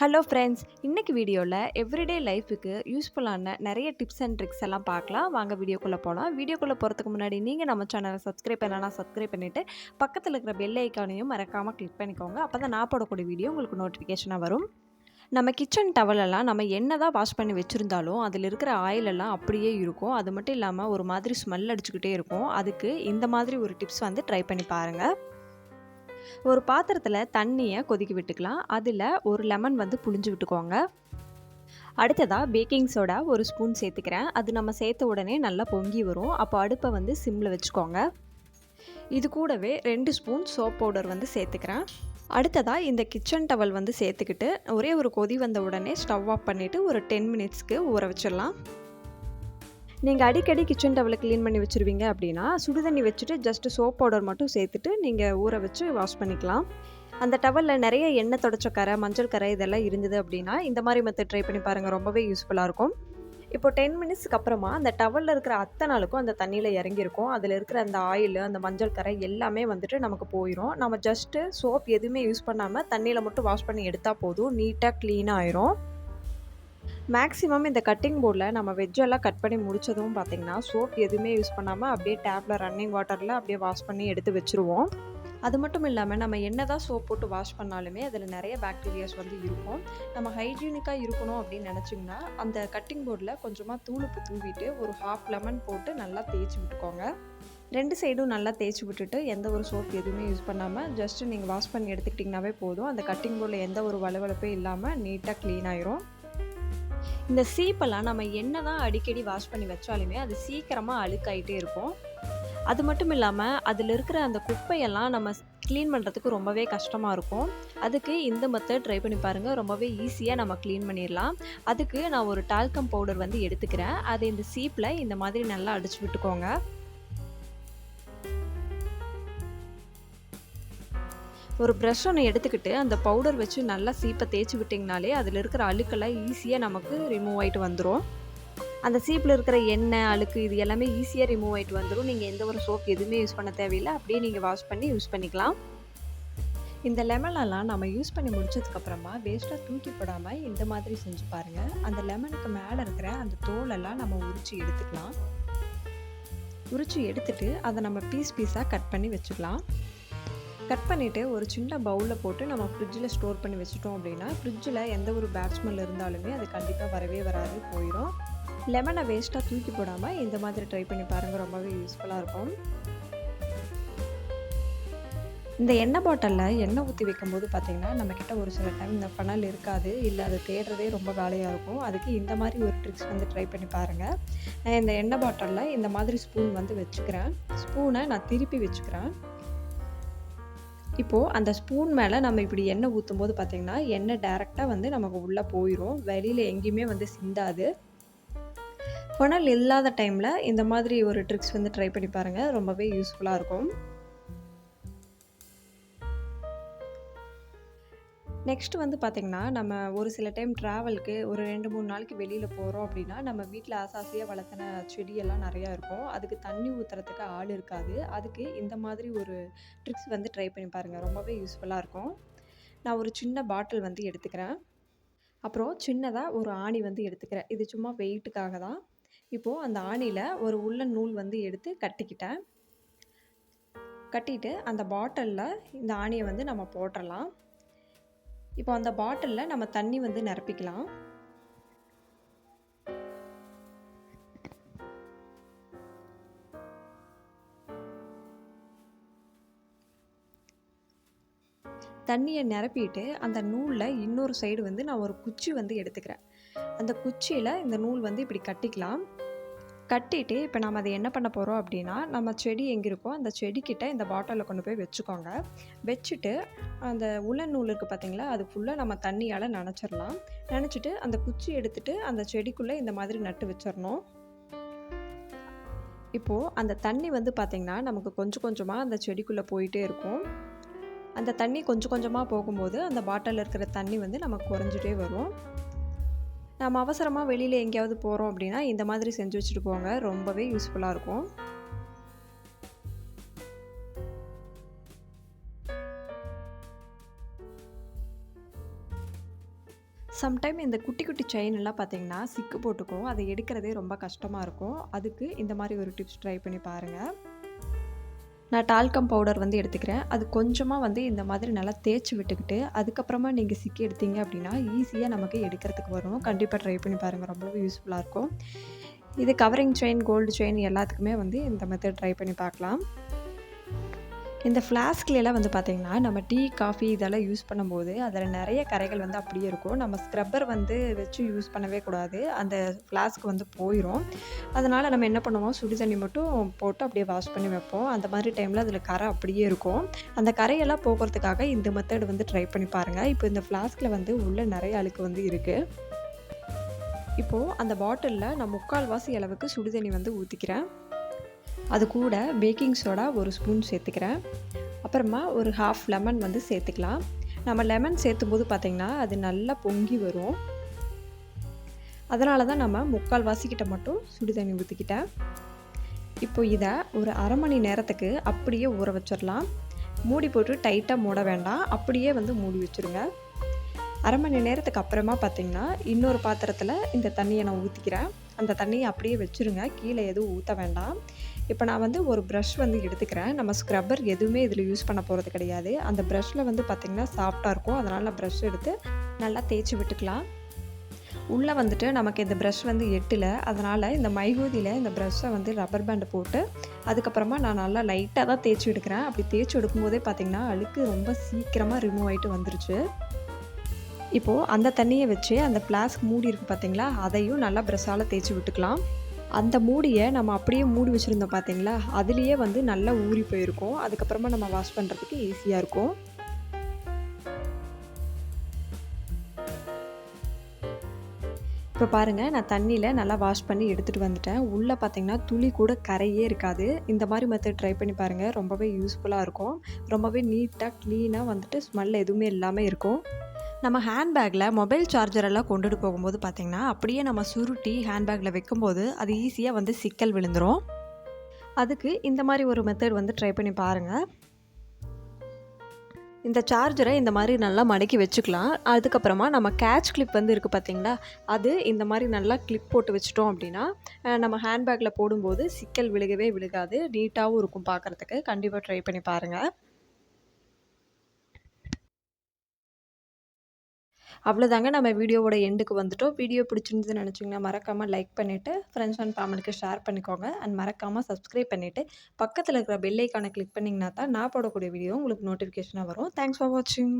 Hello friends இன்றைக்கி வீடியோவில் everyday லைஃபுக்கு யூஸ்ஃபுல்லான நிறைய டிப்ஸ் அண்ட் ட்ரிக்ஸ் எல்லாம் பார்க்கலாம். வாங்க வீடியோக்குள்ளே போகலாம் வீடியோக்குள்ளே போகிறதுக்கு முன்னாடி நீங்கள் நம்ம சேனலை சப்ஸ்கிரைப் பண்ணலாம் சப்ஸ்கிரைப் பண்ணிவிட்டு பக்கத்தில் இருக்கிற பெல் ஐக்கானையும் மறக்காமல் கிளிக் பண்ணிக்கோங்க. அப்போ தான் நான் போடக்கூடிய வீடியோ உங்களுக்கு நோட்டிஃபிகேஷனாக வரும். நம்ம கிச்சன் டவலெல்லாம் நம்ம என்ன தான் வாஷ் பண்ணி வச்சுருந்தாலும் அதில் இருக்கிற ஆயில் எல்லாம் அப்படியே இருக்கும். அது மட்டும் இல்லாமல் ஒரு மாதிரி ஸ்மெல் அடிச்சுக்கிட்டே இருக்கும். அதுக்கு இந்த மாதிரி ஒரு டிப்ஸ் வந்து ட்ரை பண்ணி பாருங்கள் ஒரு பாத்திரத்தில் தண்ணியை கொதிக்க விட்டுக்கலாம். அதில் ஒரு லெமன் வந்து புழிஞ்சு விட்டுக்கோங்க. அடுத்ததாக பேக்கிங் சோடா ஒரு ஸ்பூன் சேர்த்துக்கிறேன். அது நம்ம சேர்த்த உடனே நல்லா பொங்கி வரும். அப்போ அடுப்பை வந்து சிம்மில் வச்சுக்கோங்க. இது கூடவே ரெண்டு ஸ்பூன் சோப் பவுடர் வந்து சேர்த்துக்கிறேன். அடுத்ததாக இந்த கிச்சன் டவல் வந்து சேர்த்துக்கிட்டு ஒரே ஒரு கொதி வந்த உடனே ஸ்டவ் ஆஃப் பண்ணிவிட்டு ஒரு டென் மினிட்ஸ்க்கு ஊற வச்சிடலாம். நீங்கள் அடிக்கடி கிச்சன் டவலை க்ளீன் பண்ணி வச்சுருவீங்க அப்படின்னா சுடுதண்ணி வச்சுட்டு ஜஸ்ட் சோப் பவுடர் மட்டும் சேர்த்துட்டு நீங்கள் ஊற வச்சு வாஷ் பண்ணிக்கலாம். அந்த டவலில் நிறைய எண்ணெய் தொடச்ச கரை மஞ்சள் கரை இதெல்லாம் இருந்தது அப்படின்னா இந்த மாதிரி மெத்தட் ட்ரை பண்ணி பாருங்கள் ரொம்பவே யூஸ்ஃபுல்லாக இருக்கும். இப்போ டென் மினிட்ஸ்க்கு அப்புறமா அந்த டவலில் இருக்கிற அத்தனை நாளுக்கும் அந்த தண்ணியில் இறங்கியிருக்கும். அதில் இருக்கிற அந்த ஆயில் அந்த மஞ்சள் கரை எல்லாமே வந்துட்டு நமக்கு போயிடும் நம்ம ஜஸ்ட்டு சோப் எதுவுமே யூஸ் பண்ணாமல் தண்ணியில் மட்டும் வாஷ் பண்ணி எடுத்தால் போதும். நீட்டாக க்ளீனாக ஆயிரும். மேக்ஸிமம் இந்த கட்டிங் போர்டில் நம்ம வெஜ்ஜெல்லாம் கட் பண்ணி முடிச்சதும் பார்த்திங்கன்னா சோப் எதுவுமே யூஸ் பண்ணாமல் அப்படியே டேப்பில் ரன்னிங் வாட்டரில் அப்படியே வாஷ் பண்ணி எடுத்து வச்சுருவோம். அது மட்டும் இல்லாமல் நம்ம என்ன தான் சோப் போட்டு வாஷ் பண்ணாலுமே அதில் நிறைய பாக்டீரியாஸ் வந்து இருக்கும். நம்ம ஹைஜீனிக்காக இருக்கணும் அப்படின்னு நினச்சிங்கன்னா அந்த கட்டிங் போர்டில் கொஞ்சமாக தூளுப்பு தூவிட்டு ஒரு ஹாஃப் லெமன் போட்டு நல்லா தேய்ச்சி விட்டுக்கோங்க. ரெண்டு சைடும் நல்லா தேய்ச்சி விட்டுட்டு எந்த ஒரு சோப் எதுவுமே யூஸ் பண்ணாமல் ஜஸ்ட்டு நீங்கள் வாஷ் பண்ணி எடுத்துக்கிட்டிங்கனாவே போதும். அந்த கட்டிங் போர்டில் எந்த ஒரு வளவளப்பே இல்லாமல் நீட்டாக க்ளீன் ஆயிரும். இந்த சீப்பெல்லாம் நம்ம என்ன தான் அடிக்கடி வாஷ் பண்ணி வச்சாலுமே அது சீக்கிரமாக அழுக்காயிட்டே இருக்கும். அது மட்டும் இல்லாமல் அதில் இருக்கிற அந்த குப்பையெல்லாம் நம்ம க்ளீன் பண்ணுறதுக்கு ரொம்பவே கஷ்டமாக இருக்கும். அதுக்கு இந்த மெத்தட் ட்ரை பண்ணி பாருங்கள் ரொம்பவே ஈஸியாக நம்ம க்ளீன் பண்ணிடலாம். அதுக்கு நான் ஒரு டால்கம் பவுடர் வந்து எடுத்துக்கிறேன். அதை இந்த சீப்பில் இந்த மாதிரி நல்லா அடிச்சு விட்டுக்கோங்க. ஒரு ப்ரஷ் ஒன்று எடுத்துக்கிட்டு அந்த பவுடர் வச்சு நல்லா சீப்பை தேய்ச்சி விட்டிங்கனாலே அதில் இருக்கிற அழுக்கெல்லாம் ஈஸியாக நமக்கு ரிமூவ் ஆகிட்டு வந்துடும் அந்த சீப்பில் இருக்கிற எண்ணெய் அழுக்கு இது எல்லாமே ஈஸியாக ரிமூவ் ஆகிட்டு வந்துடும் நீங்கள் எந்த ஒரு சோப் எதுவுமே யூஸ் பண்ண தேவையில்லை. அப்படியே நீங்கள் வாஷ் பண்ணி யூஸ் பண்ணிக்கலாம். இந்த லெமனெல்லாம் நம்ம யூஸ் பண்ணி முடிச்சதுக்கப்புறமா வேஸ்ட்டாக தூக்கி போடாமல் இந்த மாதிரி செஞ்சு பாருங்கள் அந்த லெமனுக்கு மேலே இருக்கிற அந்த தோலெல்லாம் நம்ம உரித்து எடுத்துக்கலாம். உரித்து எடுத்துட்டு அதை நம்ம பீஸ் பீஸாக கட் பண்ணி வச்சுக்கலாம். கட் பண்ணிவிட்டு ஒரு சின்ன பவுலில் போட்டு நம்ம ஃப்ரிட்ஜில் ஸ்டோர் பண்ணி வச்சுட்டோம் அப்படின்னா ஃப்ரிட்ஜில் எந்த ஒரு பேட்ஸ்மெல் இருந்தாலுமே அது கண்டிப்பாக வரவே வராது போயிடும் லெமனை வேஸ்ட்டாக தூக்கி போடாமல் இந்த மாதிரி ட்ரை பண்ணி பாருங்கள் ரொம்பவே யூஸ்ஃபுல்லாக இருக்கும். இந்த எண்ணெய் பாட்டிலில் எண்ணெய் ஊற்றி வைக்கும்போது பார்த்திங்கன்னா நம்மக்கிட்ட ஒரு சில டைம் இந்த ஃபனல் இருக்காது இல்லை அதை தேடுறதே ரொம்ப வேலையாக இருக்கும். அதுக்கு இந்த மாதிரி ஒரு ட்ரிக்ஸ் வந்து ட்ரை பண்ணி பாருங்கள் நான் இந்த எண்ணெய் பாட்டிலில் இந்த மாதிரி ஸ்பூன் வந்து வச்சுக்கிறேன். ஸ்பூனை நான் திருப்பி வச்சுக்கிறேன். இப்போது அந்த ஸ்பூன் மேலே நம்ம இப்படி எண்ணெய் ஊற்றும் போது பார்த்திங்கன்னா எண்ணெய் டேரெக்டாக வந்து நமக்கு உள்ளே போயிடும் வெளியில் எங்கேயுமே வந்து சிந்தாது. ஃபனல் இல்லாத டைமில் இந்த மாதிரி ஒரு ட்ரிக்ஸ் வந்து ட்ரை பண்ணி பாருங்கள் ரொம்பவே யூஸ்ஃபுல்லாக இருக்கும். நெக்ஸ்ட் வந்து பார்த்திங்கன்னா நம்ம ஒரு சில டைம் ட்ராவலுக்கு ஒரு ரெண்டு மூணு நாளைக்கு வெளியில் போகிறோம் அப்படின்னா நம்ம வீட்டில் ஆசாசியாக வளர்த்தின செடியெல்லாம் நிறையா இருக்கும். அதுக்கு தண்ணி ஊற்றுறதுக்கு ஆள் இருக்காது. அதுக்கு இந்த மாதிரி ஒரு ட்ரிக்ஸ் வந்து ட்ரை பண்ணி பாருங்கள் ரொம்பவே யூஸ்ஃபுல்லாக இருக்கும். நான் ஒரு சின்ன பாட்டில் வந்து எடுத்துக்கிறேன். அப்புறம் சின்னதாக ஒரு ஆணி வந்து எடுத்துக்கிறேன். இது சும்மா வெயிட்டுக்காக தான். இப்போது அந்த ஆணியில் ஒரு உள்ள நூல் வந்து எடுத்து கட்டிக்கிட்டேன். கட்டிட்டு அந்த பாட்டிலில் இந்த ஆணியை வந்து நம்ம போட்டுடலாம் இப்போ அந்த பாட்டிலில் நம்ம தண்ணி வந்து நிரப்பிக்கலாம். தண்ணியை நிரப்பிட்டு அந்த நூலில் இன்னொரு சைடு வந்து நான் ஒரு குச்சி வந்து எடுத்துக்கிறேன். அந்த குச்சியில் இந்த நூல் வந்து இப்படி கட்டிக்கலாம். கட்டிட்டு இப்போ நம்ம அதை என்ன பண்ண போகிறோம் அப்படின்னா நம்ம செடி எங்கே இருக்கோ அந்த செடிக்கிட்ட இந்த பாட்டிலில் கொண்டு போய் வச்சுக்கோங்க. வச்சுட்டு அந்த உலன் நூல் இருக்குது பார்த்தீங்களா அது ஃபுல்லாக நம்ம தண்ணியால் நினச்சிடலாம். நினச்சிட்டு அந்த குச்சி எடுத்துகிட்டு அந்த செடிக்குள்ளே இந்த மாதிரி நட்டு வச்சிடணும். இப்போது அந்த தண்ணி வந்து பார்த்திங்கன்னா நமக்கு கொஞ்சம் கொஞ்சமாக அந்த செடிக்குள்ளே போயிட்டே இருக்கும். அந்த தண்ணி கொஞ்சம் கொஞ்சமாக போகும்போது அந்த பாட்டிலில் இருக்கிற தண்ணி வந்து நமக்கு குறைஞ்சிட்டே வரும். நாம் அவசரமாக வெளியில் எங்கேயாவது போகிறோம் அப்படின்னா இந்த மாதிரி செஞ்சு வச்சுட்டு போங்க. ரொம்பவே யூஸ்ஃபுல்லாக இருக்கும். சம்டைம் இந்த குட்டி குட்டி செயின் எல்லாம் பார்த்தீங்கன்னா சிக்கு போட்டுக்கும். அதை எடுக்கிறதே ரொம்ப கஷ்டமாக இருக்கும். அதுக்கு இந்த மாதிரி ஒரு டிப்ஸ் ட்ரை பண்ணி பாருங்கள் நான் டால்கம் பவுடர் வந்து எடுத்துக்கிறேன். அது கொஞ்சமாக வந்து இந்த மாதிரி நல்லா தேய்ச்சி விட்டுக்கிட்டு அதுக்கப்புறமா நீங்கள் சிக்கி எடுத்தீங்க அப்படின்னா ஈஸியாக நமக்கு எடுக்கிறதுக்கு வரும். கண்டிப்பாக ட்ரை பண்ணி பாருங்கள் ரொம்பவே யூஸ்ஃபுல்லாக இருக்கும். இது கவரிங் செயின் கோல்டு செயின் எல்லாத்துக்குமே வந்து இந்த மெத்தட் ட்ரை பண்ணி பார்க்கலாம். இந்த ஃப்ளாஸ்க்லாம் வந்து பார்த்திங்கன்னா நம்ம டீ காஃபி இதெல்லாம் யூஸ் பண்ணும்போது அதில் நிறைய கரைகள் வந்து அப்படியே இருக்கும். நம்ம ஸ்க்ரப்பர் வந்து வச்சு யூஸ் பண்ணவே கூடாது. அந்த ஃப்ளாஸ்க் வந்து போயிடும் அதனால் நம்ம என்ன பண்ணுவோம்? சுடு தண்ணி மட்டும் போட்டு அப்படியே வாஷ் பண்ணி வைப்போம். அந்த மாதிரி டைமில் அதில் கரை அப்படியே இருக்கும். அந்த கரையெல்லாம் போக்குறதுக்காக இந்த மெத்தட் வந்து ட்ரை பண்ணி பாருங்கள் இப்போ இந்த ஃப்ளாஸ்கில் வந்து உள்ளே நிறைய அழுக்கு வந்து இருக்குது இப்போது அந்த பாட்டிலில் நான் முக்கால்வாசி அளவுக்கு சுடுதண்ணி வந்து ஊற்றிக்கிறேன் அது கூட பேக்கிங் சோடா ஒரு ஸ்பூன் சேர்த்துக்கிறேன். அப்புறமா ஒரு ஹாஃப் லெமன் வந்து சேர்த்துக்கலாம். நம்ம லெமன் சேர்த்தும் போது பார்த்திங்கன்னா அது நல்லா பொங்கி வரும். அதனால தான் நம்ம முக்கால் வாசிக்கிட்ட மட்டும் சுடு தண்ணி ஊற்றிக்கிட்டேன் இப்போ இதை ஒரு அரை மணி நேரத்துக்கு அப்படியே ஊற வச்சிடலாம் மூடி போட்டு டைட்டாக மூட வேண்டாம். அப்படியே வந்து மூடி வச்சுருங்க. அரை மணி நேரத்துக்கு அப்புறமா பார்த்திங்கன்னா இன்னொரு பாத்திரத்தில் இந்த தண்ணியை நான் ஊற்றிக்கிறேன் அந்த தண்ணியை அப்படியே வச்சுருங்க. கீழே எதுவும் ஊற்ற வேண்டாம். இப்போ நான் வந்து ஒரு ப்ரஷ் வந்து எடுத்துக்கிறேன். நம்ம ஸ்க்ரப்பர் எதுவுமே இதில் யூஸ் பண்ண போகிறது கிடையாது. அந்த ப்ரஷ்ஷில் வந்து பார்த்திங்கன்னா சாஃப்டாக இருக்கும். அதனால் நான் ப்ரஷ் எடுத்து நல்லா தேய்ச்சி விட்டுக்கலாம். உள்ளே வந்துட்டு நமக்கு இந்த ப்ரஷ் வந்து எட்டில். அதனால் இந்த மைகூதியில் இந்த ப்ரஷ்ஷை வந்து ரப்பர் பேண்டு போட்டு அதுக்கப்புறமா நான் நல்லா லைட்டாக தான் தேய்ச்சி எடுக்கிறேன். அப்படி தேய்ச்சி எடுக்கும்போதே பார்த்திங்கன்னா அழுக்கு ரொம்ப சீக்கிரமாக ரிமூவ் ஆகிட்டு வந்துருச்சு. இப்போது அந்த தண்ணியை வச்சு அந்த ஃப்ளாஸ்க் மூடி இருக்குது பார்த்தீங்களா அதையும் நல்லா ப்ரெஷ்ஷால் தேய்ச்சி விட்டுக்கலாம். அந்த மூடியை நம்ம அப்படியே மூடி வச்சுருந்தோம் பார்த்தீங்களா அதுலேயே வந்து நல்லா ஊறி போயிருக்கும். அதுக்கப்புறமா நம்ம வாஷ் பண்ணுறதுக்கு ஈஸியாக இருக்கும். இப்போ பாருங்கள் நான் தண்ணியில் நல்லா வாஷ் பண்ணி எடுத்துகிட்டு வந்துட்டேன். உள்ளே பார்த்தீங்கன்னா துளி கூட கரையே இருக்காது. இந்த மாதிரி மெத்தட் ட்ரை பண்ணி பாருங்கள் ரொம்பவே யூஸ்ஃபுல்லாக இருக்கும். ரொம்பவே நீட்டாக க்ளீனாக வந்துட்டு ஸ்மெல் எதுவுமே இல்லாமல் இருக்கும். நம்ம ஹேண்ட்பேக்கில் மொபைல் சார்ஜர் எல்லாம் கொண்டுட்டு போகும்போது பார்த்திங்கன்னா அப்படியே நம்ம சுருட்டி ஹேண்ட்பேக்கில் வைக்கும்போது அது ஈஸியாக வந்து சிக்கல் விழுந்துடும் அதுக்கு இந்த மாதிரி ஒரு மெத்தட் வந்து ட்ரை பண்ணி பாருங்கள் இந்த சார்ஜரை இந்த மாதிரி நல்லா மடக்கி வச்சுக்கலாம். அதுக்கப்புறமா நம்ம கேட்ச் கிளிப் வந்து இருக்குது பார்த்திங்களா அது இந்த மாதிரி நல்லா கிளிப் போட்டு வச்சிட்டோம் அப்படின்னா நம்ம ஹேண்ட்பேக்கில் போடும்போது சிக்கல் விழுகவே விழுகாது. நீட்டாகவும் இருக்கும் பார்க்குறதுக்கு கண்டிப்பாக ட்ரை பண்ணி பாருங்கள் அவ்வளோதாங்க நம்ம வீடியோவோட எண்டுக்கு வந்துட்டோம். வீடியோ பிடிச்சிருந்ததுன்னு நினச்சிங்கன்னா மறக்காமல் லைக் பண்ணிவிட்டு ஃப்ரெண்ட்ஸ் அண்ட் ஃபேமிலிக்கு ஷேர் பண்ணிக்கோங்க. அண்ட் மறக்காமல் சப்ஸ்கிரைப் பண்ணிவிட்டு பக்கத்தில் இருக்கிற பெல்லைக்கான கிளிக் பண்ணிங்கன்னா தான் நான் போடக்கூடிய வீடியோ உங்களுக்கு நோட்டிஃபிகேஷனாக வரும். தேங்க்ஸ் ஃபார் வாட்சிங்